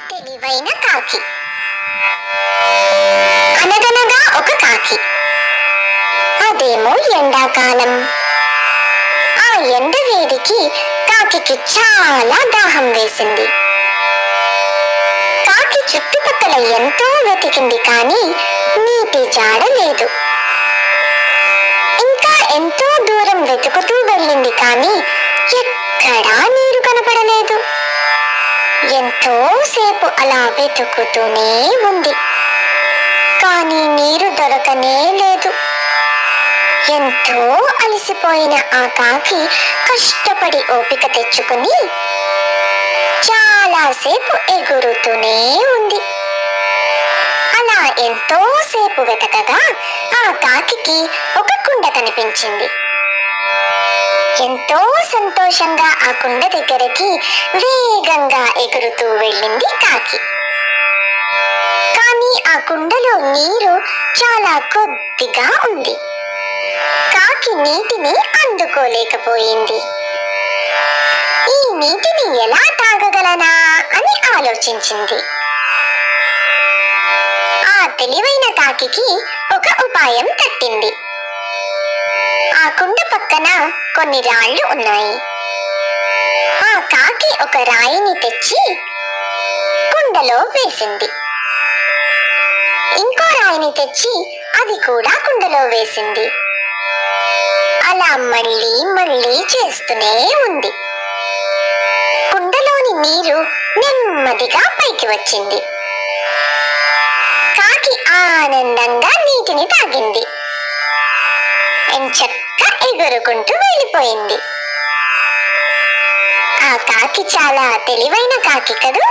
తెలివైన కాకి. అనగనగా ఒక కాకి. అదేమో ఎండాకాలం. ఆ ఎండ వేడికి కాకికి చాలా దాహం వేసింది. కాకి చుట్టుపక్కల ఎంతో వెతికింది కానీ నీటి జాడ లేదు. ఇంకా ఎంతో దూరం వెతుకుతూ వెళ్ళింది కానీ ఎక్కడా నీరు కనపడలేదు. ఎంతో సేపు అలా వెతుకుతూనే ఉంది. కానీ నీరు దొరకనే లేదు. ఎంతో అలసిపోయిన ఆ కాకి కష్టపడి ఓపిక తెచ్చుకుని చాలాసేపు ఎగురుతూనే ఉంది. అలా ఎంతో సేపు వెతకగా ఆ కాకి ఒక కుండ కనిపించింది. ఎంతో సంతోషంగా ఆ కుండ దగ్గరికి వేగంగా ఎగురుతూ వెళ్ళింది కాకి. కానీ ఆ కుండలో నీరు చాలా కొద్దిగా ఉంది. కాకి నీటిని అందుకోలేకపోయింది. ఈ నీటిని ఎలా తాగగలనా అని ఆలోచించింది. ఆ తెలివైన కాకికి ఒక ఉపాయం తట్టింది. ఆ కుండ పక్కన కొన్ని రాళ్ళు ఉన్నాయి. ఆ కాకి ఒక రాయిని తెచ్చి కుండలో వేసింది. ఇంకో రాయిని తెచ్చి అది కూడా కుండలో వేసింది. అలా మళ్ళీ మళ్ళీ చేస్తూనే ఉంది. కుండలోని నీరు నెమ్మదిగా పైకి వచ్చింది. కాకి ఆనందంగా నీటిని తాగింది. ఎంచక్క ఎగురుకుంటూ వెళ్ళిపోయింది. ఆ కాకి చాలా తెలివైన కాకి కదూ?